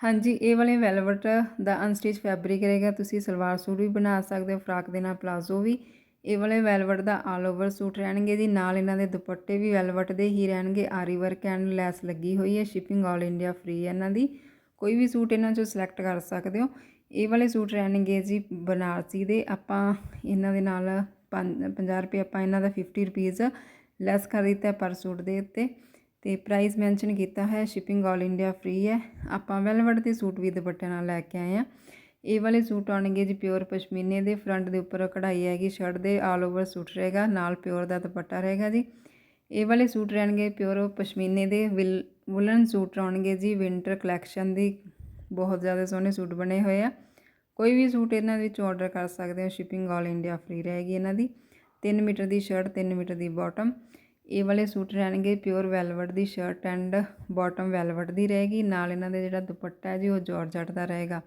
ਹਾਂਜੀ, ਇਹ ਵਾਲੇ ਵੈਲਵਟ ਦਾ ਅਨਸਟਿਚ ਫੈਬਰਿਕ ਰਹੇਗਾ, ਤੁਸੀਂ ਸਲਵਾਰ ਸੂਟ ਵੀ ਬਣਾ ਸਕਦੇ ਹੋ, ਫਰਾਕ ਦੇ ਨਾਲ ਪਲਾਜ਼ੋ ਵੀ। ਇਹ ਵਾਲੇ ਵੈਲਵਟ ਦਾ ਆਲ ਓਵਰ ਸੂਟ ਰਹਿਣਗੇ ਜੀ, ਨਾਲ ਇਹਨਾਂ ਦੇ ਦੁਪੱਟੇ ਵੀ ਵੈਲਵਟ ਦੇ ਹੀ ਰਹਿਣਗੇ, ਆਰੀ ਵਰਕ ਐਂਡ ਲੈਸ ਲੱਗੀ ਹੋਈ ਹੈ, ਸ਼ਿਪਿੰਗ ਆਲ ਇੰਡੀਆ ਫ੍ਰੀ ਹੈ ਇਹਨਾਂ ਦੀ। ਕੋਈ ਵੀ ਸੂਟ ਇਹਨਾਂ ਚੋਂ ਸਿਲੈਕਟ ਕਰ ਸਕਦੇ ਹੋ। ਇਹ ਵਾਲੇ ਸੂਟ ਰਹਿਣਗੇ ਜੀ ਬਨਾਰਸੀ ਦੇ, ਆਪਾਂ ਇਹਨਾਂ ਦੇ ਨਾਲ 50 ਰੁਪਏ ਆਪਾਂ ਇਹਨਾਂ ਦਾ 50 ਰੁਪੀਸ ਲੈਸ ਕਰ ਦਿੱਤਾ ਪਰ ਸੂਟ ਦੇ ਉੱਤੇ। ਤੇ ਪ੍ਰਾਈਸ ਮੈਂਸ਼ਨ ਕੀਤਾ ਹੈ ਸ਼ਿਪਿੰਗ ਆਲ ਇੰਡੀਆ ਫ੍ਰੀ ਹੈ। ਆਪਾਂ ਵੈਲਵਟ ਦੇ ਸੂਟ ਵੀ ਦੁਪੱਟੇ ਨਾਲ ਲੈ ਕੇ ਆਏ ਆ ਇਹ ਵਾਲੇ ਸੂਟ ਆਉਣਗੇ ਜੀ ਪਿਓਰ ਪਸ਼ਮੀਨੇ ਦੇ ਫਰੰਟ ਦੇ ਉੱਪਰ ਕਢਾਈ ਹੈਗੀ ਸ਼ਰਟ ਦੇ ਆਲ ਓਵਰ ਸੂਟ ਰਹੇਗਾ, ਨਾਲ ਪਿਓਰ ਦਾ ਦੁਪੱਟਾ ਰਹੇਗਾ ਜੀ। ਇਹ ਵਾਲੇ ਸੂਟ ਰਹਿਣਗੇ ਪਿਓਰ ਪਸ਼ਮੀਨੇ ਦੇ ਵੁਲਨ ਸੂਟ ਆਉਣਗੇ ਜੀ ਵਿੰਟਰ ਕਲੈਕਸ਼ਨ ਦੀ, ਬਹੁਤ ਜ਼ਿਆਦਾ ਸੋਹਣੇ ਸੂਟ ਬਣੇ ਹੋਏ ਆ। ਕੋਈ ਵੀ ਸੂਟ ਇਹਨਾਂ ਦੇ ਵਿੱਚ ਆਰਡਰ ਕਰ ਸਕਦੇ ਹੋ ਸ਼ਿਪਿੰਗ ਆਲ ਇੰਡੀਆ ਫ੍ਰੀ ਰਹੇਗੀ ਇਹਨਾਂ ਦੀ। 3 ਮੀਟਰ ਦੀ ਸ਼ਰਟ 3 ਮੀਟਰ ਦੀ ਬਾਟਮ ਇਹ ਵਾਲੇ ਸੂਟ ਰਹਿਣਗੇ ਪਿਓਰ ਵੈਲਵਟ ਦੀ ਸ਼ਰਟ ਐਂਡ ਬਾਟਮ ਵੈਲਵਟ ਦੀ ਰਹੇਗੀ। ਨਾਲ ਇਹਨਾਂ ਦੇ ਜਿਹੜਾ ਦੁਪੱਟਾ ਹੈ ਜੀ, ਉਹ ਜਾਰਜਟ ਦਾ ਰਹੇਗਾ।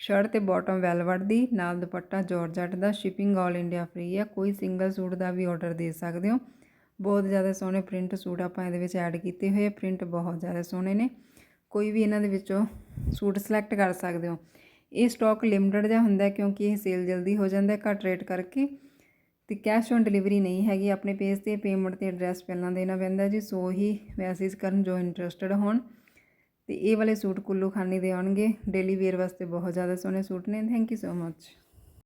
ਸ਼ਰਟ ਤੇ ਬਾਟਮ ਵੈਲਵਟ ਦੀ, ਨਾਲ ਦੁਪੱਟਾ ਜਾਰਜਟ ਦਾ, ਸ਼ਿਪਿੰਗ ਆਲ ਇੰਡੀਆ ਫ੍ਰੀ ਹੈ ਕੋਈ ਸਿੰਗਲ ਸੂਟ ਦਾ ਵੀ ਆਰਡਰ ਦੇ ਸਕਦੇ ਹੋ। ਬਹੁਤ ਜ਼ਿਆਦਾ ਸੋਹਣੇ ਪ੍ਰਿੰਟ ਸੂਟ ਆਪਾਂ ਇਹਦੇ ਵਿੱਚ ਐਡ ਕੀਤੇ ਹੋਏ ਪ੍ਰਿੰਟ ਬਹੁਤ ਜ਼ਿਆਦਾ ਸੋਹਣੇ ਨੇ। ਕੋਈ ਵੀ ਇਹਨਾਂ ਦੇ ਵਿੱਚੋਂ ਸੂਟ ਸਿਲੈਕਟ ਕਰ ਸਕਦੇ ਹੋ। ਇਹ ਸਟਾਕ ਲਿਮਟਿਡ ਜਿਹਾ ਹੁੰਦਾ ਕਿਉਂਕਿ ਇਹ ਸੇਲ ਜਲਦੀ ਹੋ ਜਾਂਦਾ ਘੱਟ ਰੇਟ ਕਰਕੇ। ਤੇ ਕੈਸ਼ ਔਨ ਡਿਲੀਵਰੀ ਨਹੀਂ ਹੈਗੀ ਆਪਣੇ ਪੇਜ ਤੇ, ਪੇਮੈਂਟ ਤੇ ਐਡਰੈਸ ਪਹਿਲਾਂ ਦੇਣਾ ਪੈਂਦਾ ਜੀ, ਸੋ ਹੀ ਮੈਸੇਜ ਕਰਨ ਜੋ ਇੰਟਰਸਟਿਡ ਹੋਣ। ਤੇ ਇਹ ਵਾਲੇ ਸੂਟ ਕੁੱਲੂ ਖਾਨੀ ਦੇ ਆਉਣਗੇ, ਡੇਲੀ ਵੇਅਰ ਵਾਸਤੇ ਬਹੁਤ ਜ਼ਿਆਦਾ ਸੋਹਣੇ ਸੂਟ ਨੇ ਥੈਂਕ ਯੂ ਸੋ ਮੱਚ